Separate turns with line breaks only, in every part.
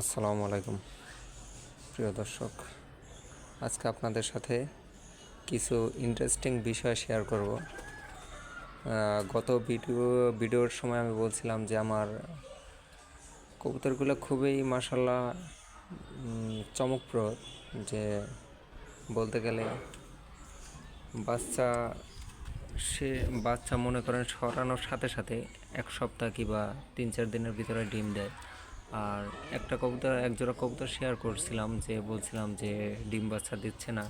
আসসালামু আলাইকুম। প্রিয় দর্শক, আজকে আপনাদের সাথে কিছু ইন্টারেস্টিং বিষয় শেয়ার করব। গত ভিডিও ভিডিওর সময় আমি বলছিলাম যে আমার কবুতরগুলো খুবই মাসাল্লাহ চমকপ্রদ। যে বলতে গেলে বাচ্চা, সে বাচ্চা মনে করেন সরানোর সাথে সাথে এক সপ্তাহ কিংবা তিন চার দিনের ভিতরে ডিম দেয়। আর একটা কবুতর, এক জোড়া কবুতর শেয়ার করছিলাম যে বলছিলাম যে ডিম বাচ্চা দিচ্ছে না।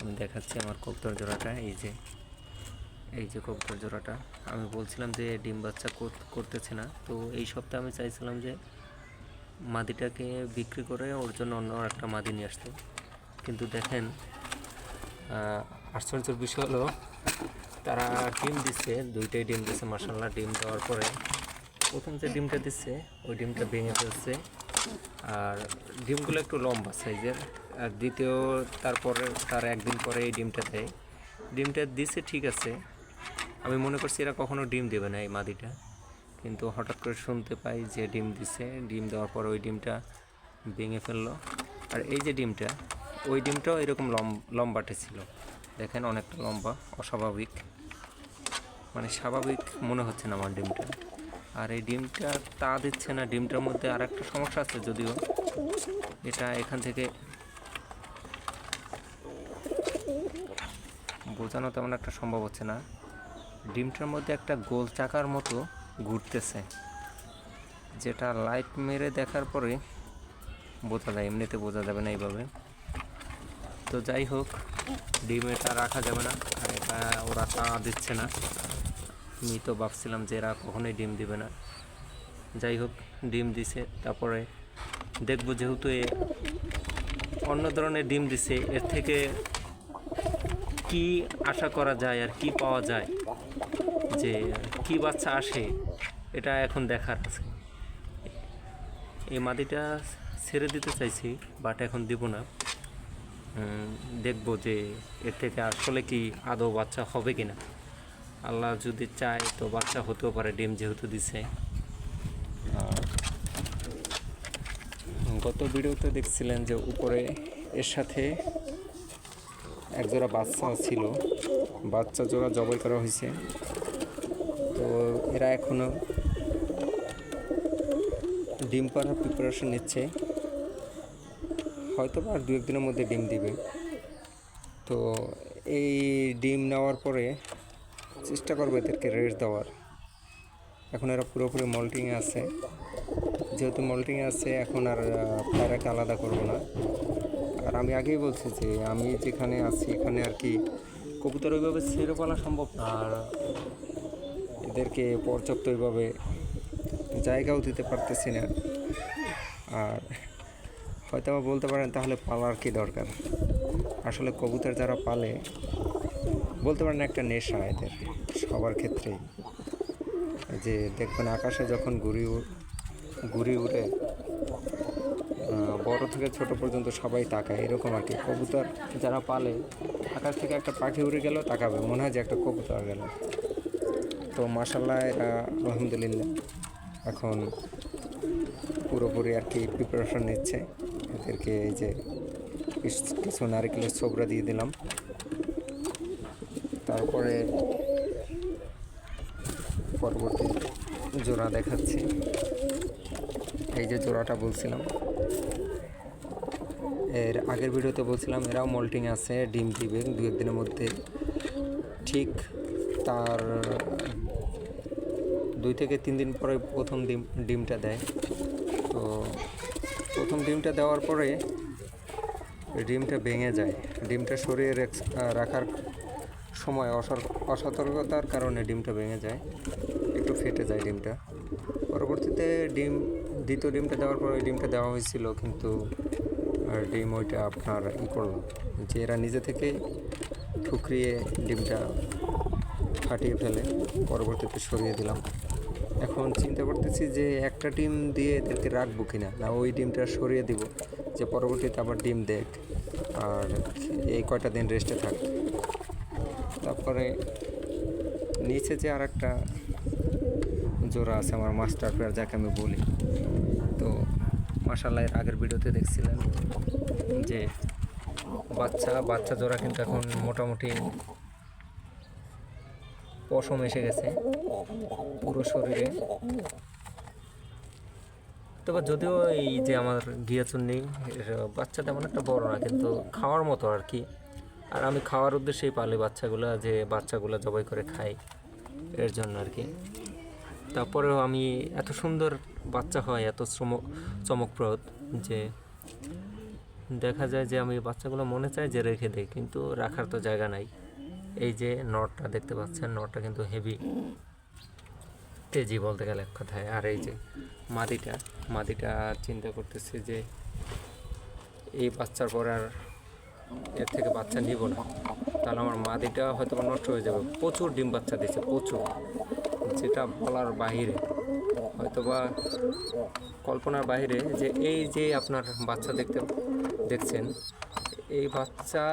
আমি দেখাচ্ছি আমার কবুতর জোড়াটা, এই যে এই যে কবুতর জোড়াটা। আমি বলছিলাম যে ডিম বাচ্চা করতেছে না। তো এই সপ্তাহে আমি চাইছিলাম যে মাদিটাকে বিক্রি করে ওর জন্য অন্য একটা মাদি নিয়ে আসতে। কিন্তু দেখেন আশ্চর্যের বিষয় হলো, তারা ডিম দিচ্ছে, দুইটাই ডিম দিচ্ছে মার্শাল্লাহ ডিম দেওয়ার পরে প্রথম যে ডিমটা দিচ্ছে ওই ডিমটা ভেঙে ফেলছে। আর ডিমগুলো একটু লম্বা সাইজের। আর দ্বিতীয়, তারপরে, তার একদিন পরে এই ডিমটা দেয়। ডিমটা দিছে ঠিক আছে। আমি মনে করছি এরা কখনো ডিম দেবে না এই মাদিটা। কিন্তু হঠাৎ করে শুনতে পাই যে ডিম দিছে। ডিম দেওয়ার পর ওই ডিমটা ভেঙে ফেলল। আর এই যে ডিমটা, ওই ডিমটাও এরকম লম- লম্বাটে ছিল। দেখেন অনেকটা লম্বা, অস্বাভাবিক। মানে স্বাভাবিক মনে হচ্ছে না আমার ডিমটা। আর এই ডিমটা তা দিচ্ছে না, ডিমটার মধ্যে আর একটা সমস্যা আছে যদিও। এটা এখান থেকে বোঝানো তেমন একটা সম্ভব হচ্ছে না। ডিমটার মধ্যে একটা গোল চাকার মতো ঘুরতেছে, যেটা লাইট মেরে দেখার পরে বোঝা যায়, এমনিতে বোঝা যাবে না এইভাবে। তো যাই হোক, ডিম এটা রাখা যাবে না, আর এটা ওরা তা দিচ্ছে না। আমি তো ভাবছিলাম যে এরা কখনোই ডিম দিবে না। যাই হোক, ডিম দিছে, তারপরে দেখব যেহেতু এ অন্য ধরনের ডিম দিছে, এর থেকে কি আশা করা যায় আর কি পাওয়া যায়? যে কি বাচ্চা আসে, এটা এখন দেখার আছে। এই মাদিটা ছেড়ে দিতে চাইছি বাট এখন দিব না। দেখব যে এর থেকে আসলে কি আদৌ বাচ্চা হবে কিনা। আল্লাহ যদি চায় তো বাচ্চা হতেও পারে, ডিম যেহেতু দিছে। আর গত ভিডিওতে দেখছিলেন যে উপরে এর সাথে এক জোড়া বাচ্চা ছিল। বাচ্চা জোড়া জবাই করা হয়েছে। তো এরা এখনও ডিম পাড়ার প্রিপারেশন নিচ্ছে। হয়তো আর দু একদিনের মধ্যে ডিম দিবে। তো এই ডিম নেওয়ার পরে চেষ্টা করবে এদেরকে রেস্ট দেওয়ার। এখন এরা পুরোপুরি মল্টিংয়ে আছে। যেহেতু মল্টিংয়ে আছে, এখন আর পায়রাকে আলাদা করব না। আর আমি আগেই বলছি যে, আমি যেখানে আছি, এখানে আর কি কবুতর ওইভাবে ছেড়ে পালা সম্ভব না। আর এদেরকে পর্যাপ্ত ওইভাবে জায়গাও দিতে পারতেছি না। আর হয়তো বলতে পারেন তাহলে পালার কি দরকার? আসলে কবুতর যারা পালে বলতে পারেন একটা নেশা এদের, সবার ক্ষেত্রেই। যে দেখবেন আকাশে যখন ঘুরি ঘুরি উড়ে বড় থেকে ছোট পর্যন্ত সবাই তাকায়, এরকম আর কি। কবুতর যারা পালে, আকাশ থেকে একটা পাখি উড়ে গেল, তাকাবে। মনে হয় যে একটা কবুতর গেল। তো মাসাল্লাহ এরা আলহামদুলিল্লাহ এখন পুরোপুরি আর কি প্রিপারেশন নিচ্ছে। এদেরকে এই যে কিছু নারিকেলের ছোবরা দিয়ে দিলাম। তারপরে পরবর্তী জোড়া দেখাচ্ছি। এই যে জোড়াটা বলছিলাম। এর আগের ভিডিওতে বলছিলাম, এরাও মল্টিং আছে, ডিম দিবে। দু একদিনের মধ্যে ঠিক তার দুই থেকে তিন দিন পরে প্রথম ডিম, ডিমটা দেয়। তো প্রথম ডিমটা দেওয়ার পরে ডিমটা ভেঙে যায়। ডিমটা সরিয়ে রাখার সময় অসতর্কতার কারণে ডিমটা ভেঙে যায়। একটু ফেটে যায় ডিমটা। পরবর্তীতে ডিম, দ্বিতীয় ডিমটা দেওয়ার পর ওই ডিমটা দেওয়া হয়েছিল, কিন্তু ডিম ওইটা আপনার ই করল যে এরা নিজে থেকে ঠুকরিয়ে ডিমটা ফাটিয়ে ফেলে, পরবর্তীতে সরিয়ে দিলাম। এখন চিন্তা করতেছি যে একটা ডিম দিয়ে এদেরকে রাখব কিনা, না ওই ডিমটা সরিয়ে দিব, যে পরবর্তীতে আবার ডিম দেখ, আর এই কয়টা দিন রেস্টে থাক। তারপরে নিচে যে আর একটা জোড়া আছে আমার মাস্টার পেয়ার যাকে আমি বলি। তো মাসাল্লাহ এর আগের ভিডিওতে দেখছিলেন যে বাচ্চা বাচ্চা জোড়া কিন্তু এখন মোটামুটি পশম এসে গেছে পুরো শরীরে। তবে যদিও এই যে আমার গিয়াচুন্নি, এর বাচ্চা তেমন একটা বড় না, কিন্তু খাওয়ার মতো আর কি। আর আমি খাওয়ার উদ্দেশ্যেই পালি বাচ্চাগুলো, যে বাচ্চাগুলো জবাই করে খাই, এর জন্য আর কি। তারপরেও আমি এত সুন্দর বাচ্চা হয়, এত চমক চমকপ্রদ যে দেখা যায় যে আমি বাচ্চাগুলো মনে চাই যে রেখে দেই কিন্তু রাখার তো জায়গা নাই। এই যে নটটা দেখতে পাচ্ছেন, নটটা কিন্তু হেভি তেজি বলতে গেলে এক কথায়। আর এই যে মাদিটা মাদিটা চিন্তা করতেছে যে এই বাচ্চার পর আর এর থেকে বাচ্চা নিব না। তাহলে আমার মাদিটা হয়তো নষ্ট হয়ে যাবে। প্রচুর ডিম বাচ্চা দিচ্ছে প্রচুর। যেটা বলার বাহিরে হয়তোবা কল্পনার বাইরে যে এই যে আপনার বাচ্চা দেখতে, দেখছেন, এই বাচ্চা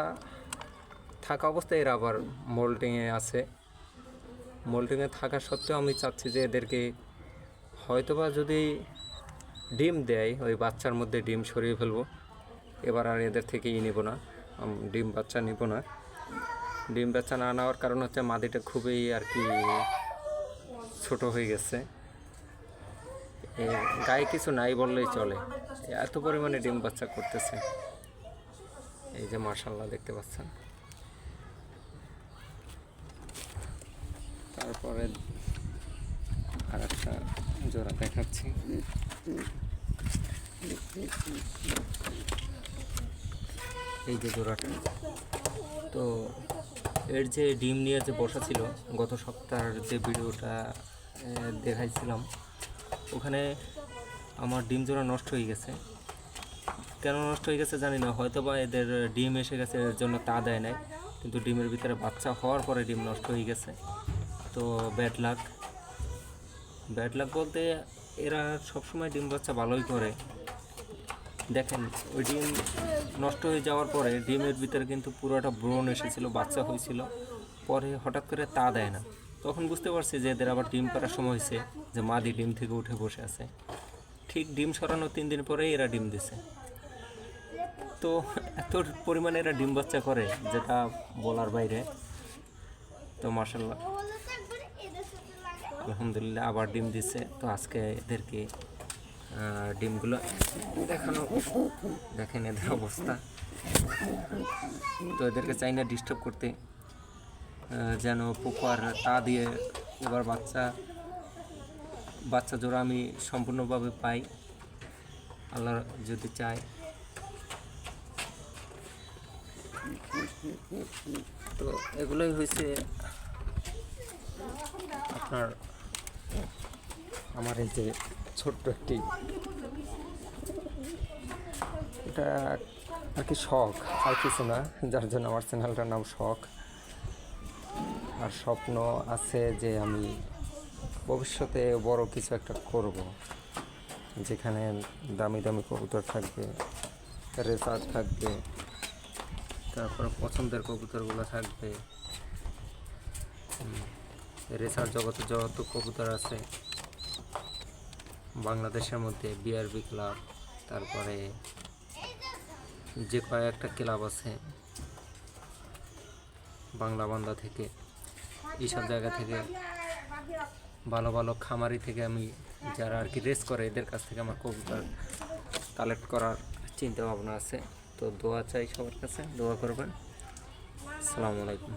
থাকা অবস্থায় এরা আবার মোল্টিংয়ে আছে। মোল্টিংয়ে থাকা সত্ত্বেও আমি চাচ্ছি যে এদেরকে হয়তোবা যদি ডিম দেয়, ওই বাচ্চার মধ্যে ডিম সরিয়ে ফেলব, এবার আর এদের থেকেই নিব না। ডিম বাচ্চা নিব না। ডিম বাচ্চা না নেওয়ার কারণ হচ্ছে মাদিটা খুবই আর কি ছোট হয়ে গেছে। গায়ে কিছু নাই বললেই চলে। এত পরিমাণে ডিম বাচ্চা করতেছে। এই যে মার্শাল্লাহ দেখতে পাচ্ছেন। তারপরে আর একটা জোড়া দেখাচ্ছি। এই যে জোড়াটা। তো এর যে ডিম নিয়ে যে বসা ছিল, গত সপ্তাহের যে ভিডিওটা দেখাইছিলাম, ওখানে আমার ডিম জোড়া নষ্ট হয়ে গেছে। কেন নষ্ট হয়ে গেছে জানি না হয়তো বা এদের ডিম এসে গেছে, এর জন্য তা দেয় নাই। কিন্তু ডিমের ভিতরে বাচ্চা হওয়ার পরে ডিম নষ্ট হয়ে গেছে। তো ব্যাড লাক। ব্যাড লাক বলতে এরা সবসময় ডিম বাচ্চা ভালোই করে। দেখেন, ওই ডিম নষ্ট হয়ে যাওয়ার পরে ডিমের ভিতরে কিন্তু পুরোটা ব্রণ এসেছিল, বাচ্চা হয়েছিল। পরে হঠাৎ করে তা দেয় না। তখন বুঝতে পারছি যে এদের আবার ডিম পাড়ার সময় হয়েছে যে মাদি ডিম থেকে উঠে বসে আছে। ঠিক ডিম সরানোর তিন দিন পরেই এরা ডিম দিছে। তো এত পরিমাণে এরা ডিম বাচ্চা করে, যেটা বলার বাইরে। তো মার্শাল্লাহ আলহামদুলিল্লাহ, আবার ডিম দিচ্ছে তো আজকে এদেরকে ডিমগুলো দেখানো, দেখেন এদের অবস্থা। তো এদেরকে চাই না ডিস্টার্ব করতে যেন পোকার তা দিয়ে এবার বাচ্চা বাচ্চা জোড়া আমি সম্পূর্ণভাবে পাই। আল্লাহ যদি চায়। তো এগুলোই হয়েছে আপনার, আমার এই যে ছোট্ট একটি। এটা আর কি শখ, আর কিছু না, যার জন্য আমার চ্যানেলটার নাম শখ। আর স্বপ্ন আছে যে আমি ভবিষ্যতে বড় কিছু একটা করব, যেখানে দামি দামি কবুতর থাকবে রেসার থাকবে, তারপরে পছন্দের কবুতরগুলো থাকবে। রেসার জগতে যত কবুতর আছে বাংলাদেশের মধ্যে বিআরবি ক্লাব তারপরে যে কয়েকটা ক্লাব আছে বাংলা বান্দা থেকে, এইসব জায়গা থেকে ভালো ভালো খামারি থেকে আমি যারা আর কি রেস করে, এদের কাছ থেকে আমার কবুতর কালেক্ট করার চিন্তা ভাবনা আছে। তো দোয়া চাই সবার কাছে, দোয়া করবেন। আসসালামু আলাইকুম।